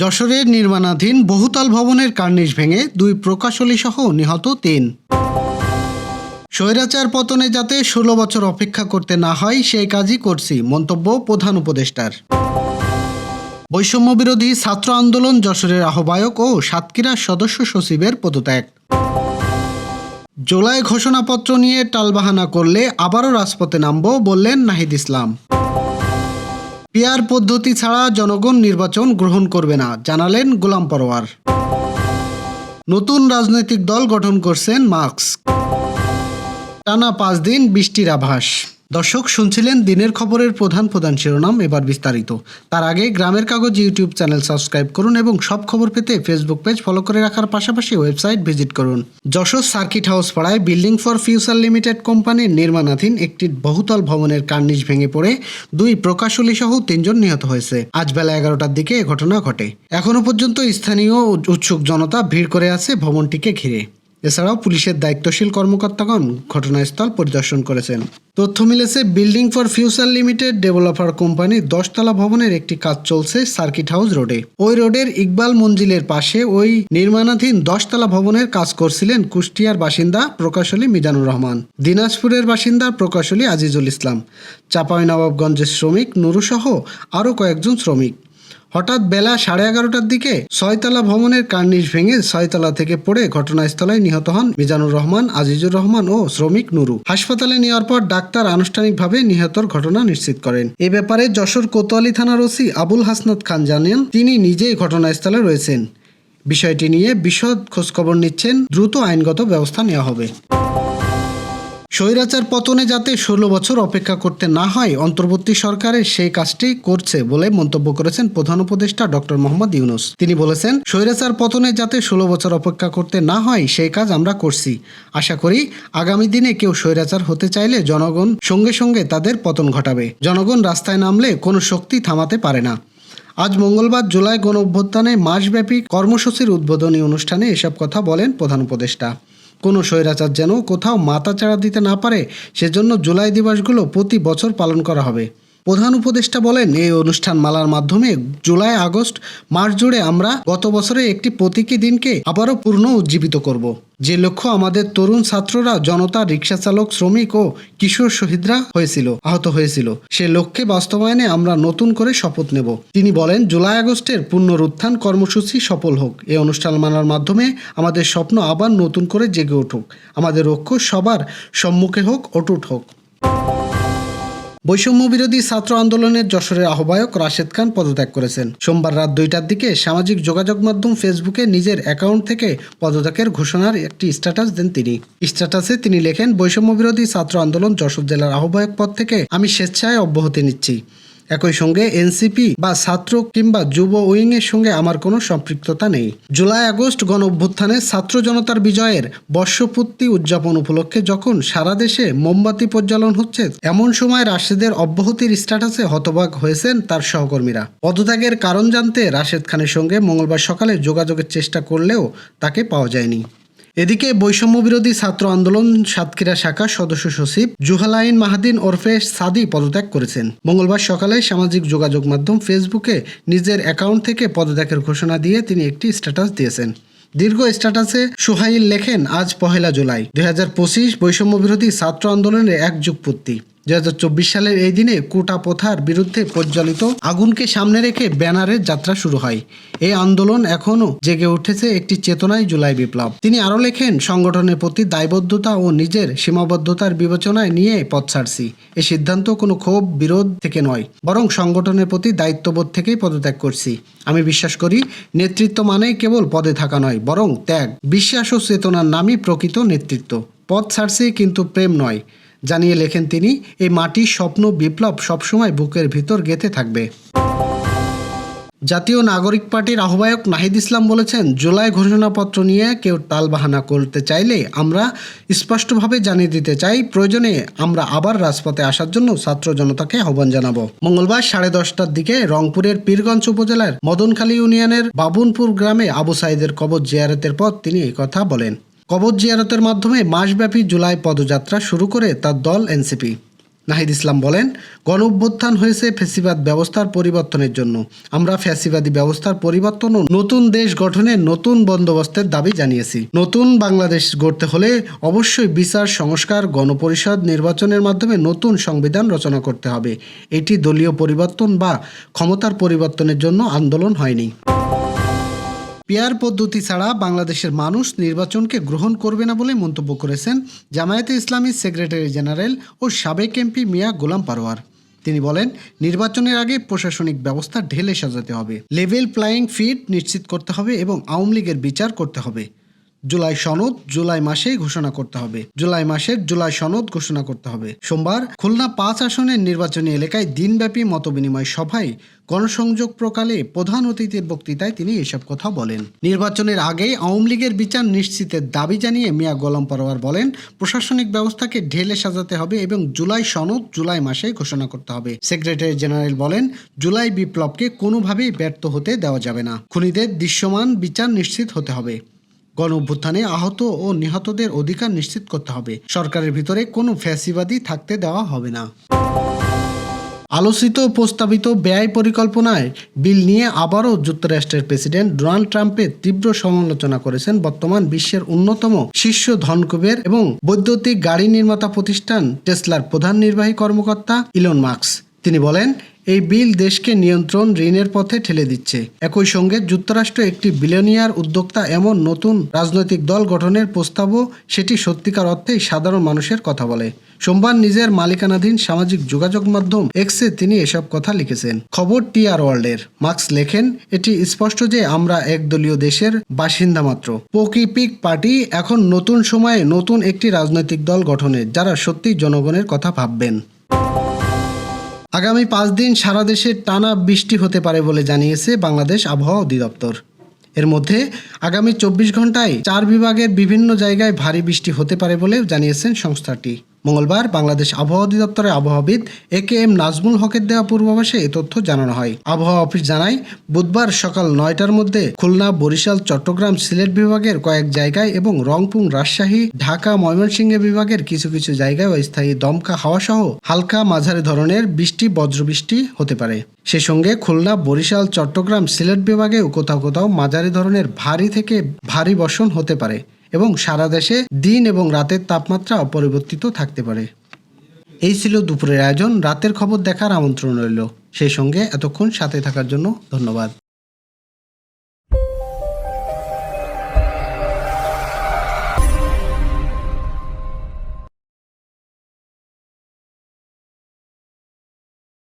যশোরের নির্মাণাধীন বহুতল ভবনের কার্নিশ ভেঙে দুই প্রকাশলী সহ নিহত তিন। স্বৈরাচার পতনে যাতে ষোলো বছর অপেক্ষা করতে না হয়, সেই কাজই করছি, মন্তব্য প্রধান উপদেষ্টার। বৈষম্য বিরোধী ছাত্র আন্দোলন যশোরের আহ্বায়ক ও সাতক্ষীরা সদস্য সচিবের পদত্যাগ। জুলাই ঘোষণাপত্র নিয়ে টালবাহানা করলে আবারও রাজপথে নামব, বললেন নাহিদ ইসলাম। পিয়ার পদ্ধতি ছাড়া জনগণ নির্বাচন গ্রহণ করবে না, জানালেন গোলাম পরোয়ার। নতুন রাজনৈতিক দল গঠন করছেন মার্কস। টানা পাঁচ দিন বৃষ্টির আভাস। দর্শক, শুনছিলেন দিনের খবরের প্রধান প্রধান শিরোনাম, এবার বিস্তারিত। তার আগে গ্রামের কাগজ, ইউটিউব চ্যানেল সাবস্ক্রাইব করুন এবং সব খবর পেতে ফেসবুক পেজ ফলো করে রাখার পাশাপাশি ওয়েবসাইট ভিজিট করুন। যশোর সার্কিট হাউস পাড়ায় বিল্ডিং ফর ফিউচার লিমিটেড কোম্পানির নির্মাণাধীন একটি বহুতল ভবনের কার্নিশ ভেঙে পড়ে দুই প্রকাশলী সহ তিনজন নিহত হয়েছে। আজ বেলা এগারোটার দিকে এ ঘটনা ঘটে। এখনও পর্যন্ত স্থানীয় উৎসুক জনতা ভিড় করে আছে ভবনটিকে ঘিরে। এছাড়াও পুলিশের দায়িত্বশীল কর্মকর্তাগণ ঘটনাস্থল পরিদর্শন করেছেন। তথ্য মিলেছে, building for future limited developer company দশতলা ভবনের একটি কাজ চলছে সার্কিট হাউস রোডে। ওই রোডের ইকবাল মঞ্জিলের পাশে ওই নির্মাণাধীন দশতলা ভবনের কাজ করছিলেন কুষ্টিয়ার বাসিন্দা প্রকাশলী মিজানুর রহমান। দিনাজপুরের বাসিন্দা প্রকাশলী আজিজুল ইসলাম। চাঁপাইনবাবগঞ্জের শ্রমিক নুরুসহ আরও কয়েকজন শ্রমিক। হঠাৎ বেলা সাড়ে এগারোটার দিকে ছয়তলা ভবনের কার্নিশ ভেঙে ছয়তলা থেকে পড়ে ঘটনাস্থলে নিহত হন মিজানুর রহমান, আজিজুর রহমান ও শ্রমিক নুরু। হাসপাতালে নেওয়ার পর ডাক্তার আনুষ্ঠানিকভাবে নিহতর ঘটনা নিশ্চিত করেন। এ ব্যাপারে যশোর কোতোয়ালি থানার ওসি আবুল হাসনাত খান জানেন, তিনি নিজেই ঘটনাস্থলে রয়েছেন। বিষয়টি নিয়ে বিশদ খোঁজখবর নিচ্ছেন, দ্রুত আইনগত ব্যবস্থা নেওয়া হবে। স্বৈরাচার পতনে যাতে ষোলো বছর অপেক্ষা করতে না হয়, অন্তর্বর্তী সরকারের সেই কাজটি করছে বলে মন্তব্য করেছেন প্রধান উপদেষ্টা ডক্টর মোহাম্মদ ইউনুস। তিনি বলেছেন, স্বৈরাচার পতনে যাতে ষোলো বছর অপেক্ষা করতে না হয়, সেই কাজ আমরা করছি। আশা করি আগামী দিনে কেউ স্বৈরাচার হতে চাইলে জনগণ সঙ্গে সঙ্গে তাদের পতন ঘটাবে। জনগণ রাস্তায় নামলে কোনো শক্তি থামাতে পারে না। আজ মঙ্গলবার জুলাই গণ অভ্যুত্থানে মাসব্যাপী কর্মসূচির উদ্বোধনী অনুষ্ঠানে এসব কথা বলেন প্রধান উপদেষ্টা। কোনো স্বৈরাচার যেন কোথাও মাথা চাড়া দিতে না পারে, সেজন্য জুলাই দিবসগুলো প্রতি বছর পালন করা হবে। প্রধান উপদেষ্টা বলেন, এই অনুষ্ঠান মালার মাধ্যমে জুলাই, আগস্ট, মার্চ জুড়ে আমরা গত বছরের একটি প্রতীকী দিনকে আবারও পূর্ণ উজ্জীবিত করব। যে লক্ষ্য আমাদের তরুণ ছাত্ররা, জনতা রিক্সা চালক শ্রমিক ও কিশোর শহীদরা হয়েছিল, আহত হয়েছিল। সে লক্ষ্যে বাস্তবায়নে আমরা নতুন করে শপথ নেব। তিনি বলেন, জুলাই, আগস্টের পুনরুত্থান কর্মসূচি সফল হোক। এই অনুষ্ঠান মানার মাধ্যমে আমাদের স্বপ্ন আবার নতুন করে জেগে উঠুক। আমাদের লক্ষ্য সবার সম্মুখে হোক, অটুট হোক। বৈষম্য বিরোধী ছাত্র আন্দোলনের যশোরের আহ্বায়ক রাশেদ খান পদত্যাগ করেছেন। সোমবার রাত দুইটার দিকে সামাজিক যোগাযোগ মাধ্যম ফেসবুকে নিজের অ্যাকাউন্ট থেকে পদত্যাগের ঘোষণার একটি স্ট্যাটাস দেন তিনি। স্ট্যাটাসে তিনি লেখেন বৈষম্য বিরোধী ছাত্র আন্দোলন যশোর জেলার আহ্বায়ক পদ থেকে আমি স্বেচ্ছায় অব্যাহতি নিচ্ছি। একই সঙ্গে এনসিপি বা ছাত্র কিংবা যুব উইং এর সঙ্গে আমার কোনো সম্পৃক্ততা নেই। জুলাই আগস্ট গণ অভ্যুত্থানে ছাত্র জনতার বিজয়ের বর্ষপূর্তি উদযাপন উপলক্ষে যখন সারা দেশে মোমবাতি প্রজ্বলন হচ্ছে, এমন সময় রাশেদের অব্যাহতির স্ট্যাটাসে হতবাক হয়েছেন তার সহকর্মীরা। পদত্যাগের কারণ জানতে রাশেদ খানের সঙ্গে মঙ্গলবার সকালে যোগাযোগের চেষ্টা করলেও তাকে পাওয়া যায়নি। এদিকে বৈষম্য বিরোধী ছাত্র আন্দোলন সাতক্ষীরা শাখা সদস্য সচিব জুহালাইন মাহাদিন ওরফে সাদি পদত্যাগ করেছেন। মঙ্গলবার সকালে সামাজিক যোগাযোগ মাধ্যম ফেসবুকে নিজের অ্যাকাউন্ট থেকে পদত্যাগের ঘোষণা দিয়ে তিনি একটি স্ট্যাটাস দিয়েছেন। দীর্ঘ স্ট্যাটাসে সোহাইল লেখেন, আজ পহেলা জুলাই। দুই হাজার পঁচিশ বৈষম্য বিরোধী ছাত্র আন্দোলনের এক যুগপূর্তি। দুই হাজার চব্বিশ সালের এই দিনে কোটা প্রথার বিরুদ্ধে প্রজ্বলিত আগুনকে সামনে রেখে ব্যানারের যাত্রা শুরু হয়। এই আন্দোলন এখনও জেগে উঠেছে একটি চেতনায় জুলাই বিপ্লব। তিনি আরও লেখেন, সংগঠনের প্রতি দায়বদ্ধতা ও নিজের সীমাবদ্ধতার বিবেচনায় নিয়ে পথ ছাড়ছি। এই সিদ্ধান্ত কোনো ক্ষোভ, বিরোধ থেকে নয়, বরং সংগঠনের প্রতি দায়িত্ববোধ থেকেই পদত্যাগ করছি। আমি বিশ্বাস করি, নেতৃত্ব মানেই কেবল পদে থাকা নয়, বরং ত্যাগ। বিশ্বাস ও চেতনার নামই প্রকৃত নেতৃত্ব। পথ ছাড়ছি কিন্তু প্রেম নয়। জানিয়ে লেখেন তিনি, এই মাটির স্বপ্ন বিপ্লব সবসময় বুকের ভিতর গেঁথে থাকবে। জাতীয় নাগরিক পার্টির আহ্বায়ক নাহিদ ইসলাম বলেছেন, জুলাই ঘোষণাপত্র নিয়ে কেউ টালবাহানা করতে চাইলে আমরা স্পষ্টভাবে জানিয়ে দিতে চাই, প্রয়োজনে আমরা আবার রাজপথে আসার জন্য ছাত্র জনতাকে আহ্বান জানাব। মঙ্গলবার সাড়ে দশটার দিকে রংপুরের পীরগঞ্জ উপজেলার মদনখালী ইউনিয়নের বাবুনপুর গ্রামে আবু সাইদের কবর জিয়ারতের পর তিনি কথা বলেন। কবর জিয়ারতের মাধ্যমে মাসব্যাপী জুলাই পদযাত্রা শুরু করে তার দল এনসিপি। নাহিদ ইসলাম বলেন গণ অভ্যুত্থান হয়েছে ফ্যাসিবাদ ব্যবস্থার পরিবর্তনের জন্য। আমরা ফ্যাসিবাদী ব্যবস্থার পরিবর্তন ও নতুন দেশ গঠনে নতুন বন্দোবস্তের দাবি জানিয়েছি। নতুন বাংলাদেশ গড়তে হলে অবশ্যই বিচার, সংস্কার, গণপরিষদ নির্বাচনের মাধ্যমে নতুন সংবিধান রচনা করতে হবে। এটি দলীয় পরিবর্তন বা ক্ষমতার পরিবর্তনের জন্য আন্দোলন হয়নি। পিয়ার পদ্ধতি ছাড়া বাংলাদেশের মানুষ নির্বাচনকে গ্রহণ করবে না বলে মন্তব্য করেছেন জামায়াতে ইসলামী সেক্রেটারি জেনারেল ও সাবেক এমপি মিয়া গোলাম পারোয়ার। তিনি বলেন, নির্বাচনের আগে প্রশাসনিক ব্যবস্থা ঢেলে সাজাতে হবে। লেভেল প্লাইং ফিট নিশ্চিত করতে হবে এবং আওয়ামী লীগের বিচার করতে হবে। জুলাই সনদ জুলাই মাসেই ঘোষণা করতে হবে। জুলাই মাসের জুলাই সনদ ঘোষণা করতে হবে। সোমবার খুলনা পাঁচ আসনের নির্বাচনী এলাকায় দিনব্যাপী মতবিনিময় সভায় গণসংযোগ প্রকালে প্রধান অতিথির বক্তৃতায় তিনি এসব কথা বলেন। নির্বাচনের আগেই আওয়ামী লীগের বিচার নিশ্চিতের দাবি জানিয়ে মিয়া গোলাম পরোয়ার বলেন, প্রশাসনিক ব্যবস্থাকে ঢেলে সাজাতে হবে এবং জুলাই সনদ জুলাই মাসে ঘোষণা করতে হবে। সেক্রেটারি জেনারেল বলেন, জুলাই বিপ্লবকে কোনোভাবেই ব্যর্থ হতে দেওয়া যাবে না। খুনিদের দৃশ্যমান বিচার নিশ্চিত হতে হবে। গণ অভ্যুত্থানে আহত ও নিহতদের অধিকার নিশ্চিত করতে হবে। সরকারের ভিতরে কোনো ফ্যাসিবাদী থাকতে দেওয়া হবে না। আলোচিত প্রস্তাবিত ব্যয় পরিকল্পনায় বিল নিয়ে আবারও যুক্তরাষ্ট্রের প্রেসিডেন্ট ডোনাল্ড ট্রাম্পের তীব্র সমালোচনা করেছেন বর্তমান বিশ্বের অন্যতম শীর্ষ ধনকুবের এবং বৈদ্যুতিক গাড়ি নির্মাতা প্রতিষ্ঠান টেসলার প্রধান নির্বাহী কর্মকর্তা ইলন মার্কস তিনি বলেন এই বিল দেশকে নিয়ন্ত্রণ ঋণের পথে ঠেলে দিচ্ছে। একই সঙ্গে যুক্তরাষ্ট্র একটি বিলিয়নিয়ার উদ্যোক্তা এমন নতুন রাজনৈতিক দল গঠনের প্রস্তাবও সেটি সত্যিকার অর্থেই সাধারণ মানুষের কথা বলে। সোমবার নিজের মালিকানাধীন সামাজিক যোগাযোগ মাধ্যম এক্সে তিনি এসব কথা লিখেছেন। খবর টি টিআর ওয়ার্ল্ডের। মার্কস লেখেন, এটি স্পষ্ট যে আমরা একদলীয় দেশের বাসিন্দা মাত্র। পোকিপিক পার্টি এখন নতুন সময়ে নতুন একটি রাজনৈতিক দল গঠনে, যারা সত্যি জনগণের কথা ভাববেন। আগামী পাঁচ দিন সারা দেশে টানা বৃষ্টি হতে পারে বলে জানিয়েছে বাংলাদেশ আবহাওয়া অধিদপ্তর। এর মধ্যে আগামী চব্বিশ ঘন্টায় চার বিভাগের বিভিন্ন জায়গায় ভারী বৃষ্টি হতে পারে বলেও জানিয়েছেন সংস্থাটি। মঙ্গলবার বাংলাদেশ আবহাওয়া অধিদপ্তরের আবহাওয়াবিদ এ কে এম নাজমুল হকের দেওয়া পূর্বাভাসে এ তথ্য জানানো হয়। আবহাওয়া অফিস জানায়, বুধবার সকাল নয়টার মধ্যে খুলনা, বরিশাল, চট্টগ্রাম, সিলেট বিভাগের কয়েক জায়গায় এবং রংপুর, রাজশাহী, ঢাকা, ময়মনসিংহ বিভাগের কিছু কিছু জায়গায় অস্থায়ী দমকা হাওয়া সহ হালকা মাঝারি ধরনের বৃষ্টি, বজ্রবৃষ্টি হতে পারে। সে সঙ্গে খুলনা, বরিশাল, চট্টগ্রাম, সিলেট বিভাগেও কোথাও কোথাও মাঝারি ধরনের ভারী থেকে ভারী বর্ষণ হতে পারে। এবং সারা দেশে দিন এবং রাতের তাপমাত্রা অপরিবর্তিত থাকতে পারে। এই ছিল দুপুরের আয়োজন। রাতের খবর দেখার আমন্ত্রণ রইল। সেই সঙ্গে এতক্ষণ সাথে থাকার জন্য ধন্যবাদ।